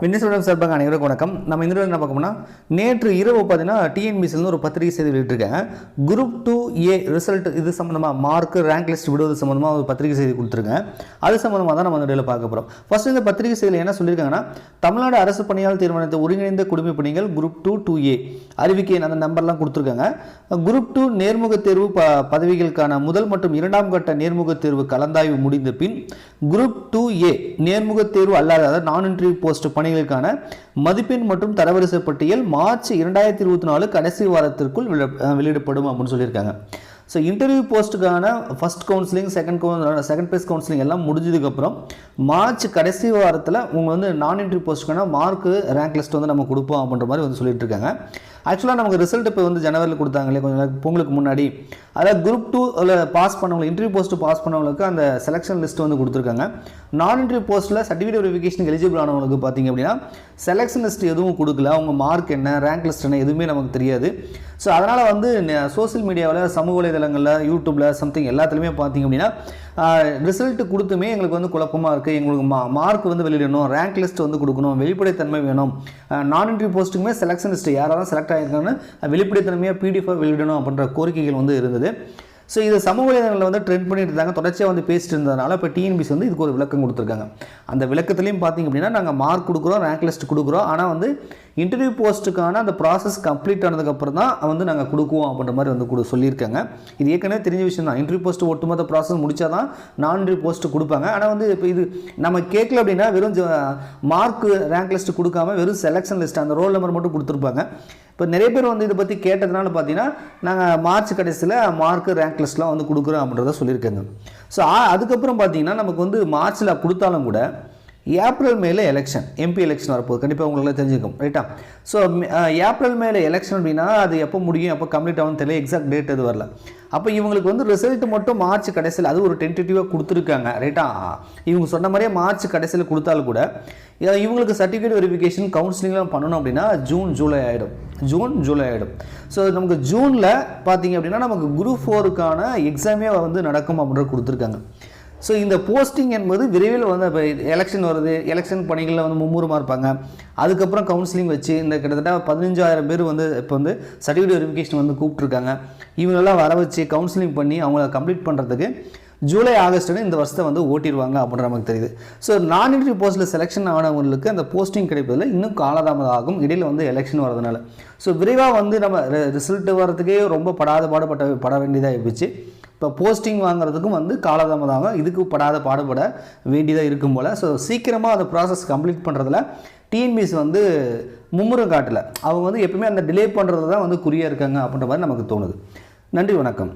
விண்ணேஸ்வரம் சார்பாக அனைவருக்கும் வணக்கம். நம்ம இந்த என்ன பார்க்கணும்னா நேற்று இரவு பார்த்தீங்கன்னா டிஎன்பிசிலேருந்து ஒரு பத்திரிகை செய்தி வெளியிட்டிருக்கேன். குரூப் டூ ஏ ரிசல்ட் இது சம்மந்தமாக மார்க் ரேங்க் லிஸ்ட் விடுவது சம்மந்தமாக ஒரு பத்திரிகை செய்தி கொடுத்துருக்கேன். அது சம்மந்தமாக தான் நம்ம இந்த இடையில பார்க்க போகிறோம் ஃபர்ஸ்ட் இந்த பத்திரிகை செய்தியில் என்ன சொல்லியிருக்காங்கன்னா தமிழ்நாடு அரசு பணியாளர் தீர்மானத்தை ஒருங்கிணைந்த குடும்ப பணிகள் குரூப் டூ டூ ஏ அறிவிக்கை அந்த நம்பர்லாம் கொடுத்துருக்காங்க. குரூப் டூ நேர்முக தேர்வு ப பதவிகளுக்கான முதல் மற்றும் இரண்டாம் கட்ட நேர்முக தேர்வு கலந்தாய்வு முடிந்த பின் குரூப் டூ ஏ நேர்முக தேர்வு அல்லாத நான் இன்டர்வியூ போஸ்ட் பணிகளுக்கான மதிப்பெண் மற்றும் தரவரிசை பட்டியல் மார்ச் இரண்டாயிரத்தி இருபத்தி நாலு கடைசி வாரத்திற்குள் வெளியிடப்படும் அப்படின்னு சொல்லியிருக்காங்க. So interview போஸ்ட்டுக்கான first counselling second second phase counselling எல்லாம் முடிஞ்சதுக்கப்புறம் மார்ச் கடைசி வாரத்தில் உங்கள் வந்து நான் இன்டர்வியூ போஸ்ட்டுக்கான மார்க்கு ரேங்க் லிஸ்ட் வந்து நம்ம கொடுப்போம் அப்படின்ற மாதிரி வந்து சொல்லிட்டு இருக்காங்க. ஆக்சுவலாக நமக்கு ரிசல்ட் இப்போ வந்து ஜனவரியில் கொடுத்தாங்களே கொஞ்சம் பொங்கலுக்கு முன்னாடி. அதாவது குரூப் டூவில் பாஸ் பண்ணவங்க இன்டர்வியூ போஸ்ட்டு பாஸ் பண்ணவங்களுக்கு அந்த செலெக்ஷன் லிஸ்ட் வந்து கொடுத்துருக்காங்க. நான் இன்டர்வியூ போஸ்ட்டில் சர்டிஃபிகேட் வெரிஃபிகேஷன் எலிஜிபிள் ஆனவங்களுக்கு பார்த்தீங்க அப்படின்னா செலெக்ஷன் லிஸ்ட் எதுவும் கொடுக்கல. அவங்க மார்க் என்ன ரேங்க் லிஸ்ட் என்ன எதுவுமே நமக்கு தெரியாது. ஸோ அதனால் வந்து சோஷியல் மீடியாவில் சமூக வலைதளங்களில் யூடியூப்பில் சம்திங் எல்லாத்துலேயுமே பார்த்தீங்க அப்படின்னா ரிசல்ட் கொடுத்துமே எங்களுக்கு வந்து குழப்பமாக இருக்குது எங்களுக்கு மா மார்க் வந்து வெளியிடணும். ரேங்க் லிஸ்ட் வந்து கொடுக்கணும். வெளிப்படைத்தன்மை வேணும். நான் என்ட்ரி போஸ்ட்டுக்குமே செலெக்ஷன் லிஸ்ட் யாராவது செலக்ட் ஆகிருக்காங்கன்னு வெளிப்படைத்தன்மையாக பிடிஎஃப் வெளியிடணும் அப்படின்ற கோரிக்கைகள் வந்து இருந்தது. ஸோ இது சமூக வலைதளங்களில் வந்து ட்ரெண்ட் பண்ணிட்டு இருந்தாங்க. தொடர்ச்சியாக வந்து பேசிட்டு இருந்ததுனால இப்போ டிஎன்பிசி வந்து இதுக்கு ஒரு விளக்கம் கொடுத்துருக்காங்க. அந்த விளக்கத்துலையும் பார்த்தீங்க அப்படின்னா நாங்கள் மார்க் கொடுக்குறோம் ரேங்க் லிஸ்ட் கொடுக்குறோம். ஆனால் வந்து இன்டர்வியூ போஸ்ட்டுக்கான அந்த ப்ராசஸ் கம்ப்ளீட் ஆனதுக்கப்புறம் தான் வந்து நாங்கள் கொடுக்குவோம் அப்படின்ற மாதிரி வந்து கொடு சொல்லியிருக்காங்க. இது ஏற்கனவே தெரிஞ்ச விஷயம் தான். இன்டர்வியூ போஸ்ட் ஒட்டுமொத்த ப்ராசஸ் முடிச்சா தான் நான் இன்டர்வியூ போஸ்ட் கொடுப்பாங்க. ஆனால் வந்து இப்போ இது நம்ம கேட்கல அப்படின்னா வெறும் மார்க் ரேங்க் லிஸ்ட் கொடுக்காம வெறும் செலெக்ஷன் லிஸ்ட் அந்த ரோல் நம்பர் மட்டும் கொடுத்துருப்பாங்க. இப்போ நிறைய பேர் வந்து இதை பற்றி கேட்டதுனால பார்த்தீங்கன்னா நாங்கள் மார்ச் கடைசியில் மார்க் ரேங்க் லிஸ்ட்லாம் வந்து கொடுக்குறோம் அப்படின்றத சொல்லியிருக்காங்க. ஸோ அதுக்கப்புறம் பார்த்தீங்கன்னா நமக்கு வந்து மார்ச்சில் கொடுத்தாலும் கூட ஏப்ரல் மேல எலெக்ஷன் எம்பி எலெக்ஷன் வரப்போகுது. கண்டிப்பாக உங்களுக்கு தெரிஞ்சுக்கும் ரைட்டா ஸோ ஏப்ரல் மேல எலெக்ஷன் அப்படின்னா அது எப்போ முடியும் எப்போ கம்ப்ளீட் ஆகும் தெரியல எக்ஸாக்ட் டேட் அது வரல. அப்போ இவங்களுக்கு வந்து ரிசல்ட் மட்டும் மார்ச் கடைசியில் அது ஒரு டென்டேட்டிவாக கொடுத்துருக்காங்க ரைட்டா இவங்க சொன்ன மாதிரியே மார்ச் கடைசியில் கொடுத்தாலும் கூட இவங்களுக்கு சர்டிஃபிகேட் வெரிஃபிகேஷன் கவுன்சிலிங்லாம் பண்ணணும் அப்படின்னா ஜூன் ஜூலை ஆகிடும் ஜூன் ஜூலை ஆகிடும் ஸோ நமக்கு ஜூனில் பார்த்தீங்க அப்படின்னா நமக்கு குரூப் ஃபோருக்கான எக்ஸாமே வந்து நடக்கும் அப்படின்றது கொடுத்துருக்காங்க. ஸோ இந்த போஸ்டிங் என்பது விரைவில் வந்து இப்போ எலெக்ஷன் வருது எலெக்ஷன் பணிகளில் வந்து மும்முரமாக இருப்பாங்க. அதுக்கப்புறம் கவுன்சிலிங் வச்சு இந்த கிட்டத்தட்ட பதினஞ்சாயிரம் பேர் வந்து இப்போ வந்து சர்டிஃபிகேட் வெரிஃபிகேஷன் வந்து கூப்பிட்ருக்காங்க இவங்களெல்லாம் வர வச்சு கவுன்சிலிங் பண்ணி அவங்கள கம்ப்ளீட் பண்ணுறதுக்கு ஜூலை ஆகஸ்ட்னு இந்த வருஷத்தை வந்து ஓட்டிடுவாங்க அப்படின்ற நமக்கு தெரியுது. ஸோ நான் இன்டர்வியூ போஸ்ட்டில் செலெக்ஷன் ஆனவங்களுக்கு அந்த போஸ்டிங் கிடைப்பதில் இன்னும் காலதாமதம் ஆகும். இடையில் வந்து எலெக்ஷன் வரதுனால ஸோ விரைவாக வந்து நம்ம ரிசல்ட் வரதுக்கே ரொம்ப படாத பாடுபட்ட பட வேண்டியதாக இருந்துச்சு இப்போ போஸ்டிங் வாங்குறதுக்கும் வந்து காலதாமதாகும் இதுக்கு படாத பாடுபட வேண்டியதாக இருக்கும் போல். ஸோ சீக்கிரமாக அந்த ப்ராசஸ் கம்ப்ளீட் பண்ணுறதுல டிஎன்பிஎஸ் வந்து மும்முரம் காட்டலை. அவங்க வந்து எப்பவுமே அந்த டிலே பண்ணுறது தான் வந்து குறியாக இருக்காங்க அப்படின்ற மாதிரி நமக்கு தோணுது. நன்றி வணக்கம்.